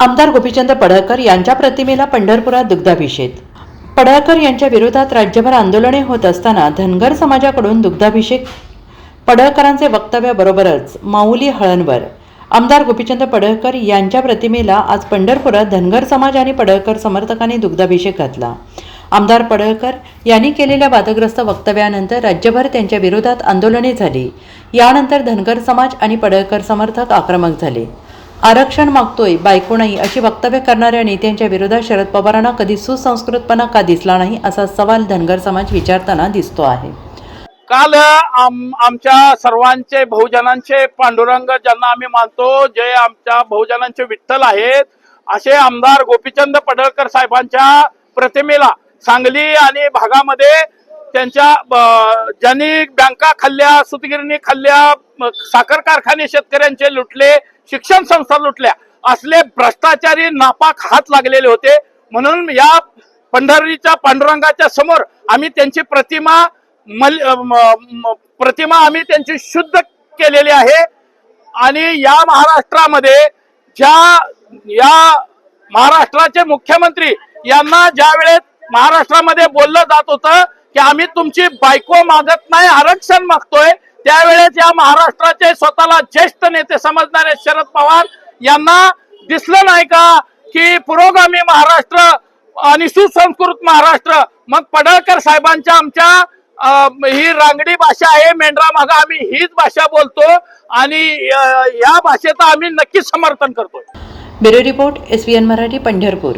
आमदार गोपीचंद पडळकर यांच्या प्रतिमेला पंढरपुरात दुग्धाभिषेक. पडळकर यांच्या विरोधात राज्यभर आंदोलने होत असताना धनगर समाजाकडून दुग्धाभिषेक पडळकरांचे वक्तव्याबरोबरच माऊली हळणवर. आमदार गोपीचंद पडळकर यांच्या प्रतिमेला आज पंढरपुरात धनगर समाज आणि पडळकर समर्थकांनी दुग्धाभिषेक घातला. आमदार पडळकर यांनी केलेल्या वादग्रस्त वक्तव्यानंतर राज्यभर त्यांच्या विरोधात आंदोलने झाली. यानंतर धनगर समाज आणि पडळकर समर्थक आक्रमक झाले. आरक्षण मागतोय बायको नाही अशी वक्तव्य करणाऱ्या नेत्यांच्या विरोधात शरद पवारांना कधी सुसंस्कृतपणा का दिसला नाही असा सवाल धनगर समाज विचारताना दिसतो आहे. काल आम आमच्या सर्वांचे बहुजनांचे पांडुरंग ज्यांना आम्ही मानतो जे आमच्या बहुजनांचे विठ्ठल आहेत असे आमदार गोपीचंद पडळकर साहेबांच्या प्रतिमेला सांगली आणि भागामध्ये त्यांच्या ब- ज्यांनी बँका खाल्ल्या सुतगिरणी खाल्ल्या साखर कारखाने शेतकऱ्यांचे लुटले शिक्षण संस्था लुटल्या असले भ्रष्टाचारी नापाक हात लागलेले होते. म्हणून या पंढरीच्या पांडुरंगाच्या समोर आम्ही त्यांची प्रतिमा मल प्रतिमा आम्ही त्यांची शुद्ध केलेली आहे. आणि या महाराष्ट्रामध्ये ज्या या महाराष्ट्राचे मुख्यमंत्री यांना ज्या वेळेस महाराष्ट्रामध्ये बोललं जात होतं की आम्ही तुमची बायको मागत नाही आरक्षण मागतोय. त्यावेळेस या महाराष्ट्राचे स्वतःला ज्येष्ठ नेते समजणारे शरद पवार यांना दिसलं नाही का की पुरोगामी महाराष्ट्र आणि सुसंस्कृत महाराष्ट्र? मग पडळकर साहेबांच्या आमच्या ही रांगडी भाषा आहे मेंढरा मागा आम्ही हीच भाषा बोलतो आणि या भाषेचं आम्ही नक्कीच समर्थन करतोय. Bureau report S Marathi Pandharpur.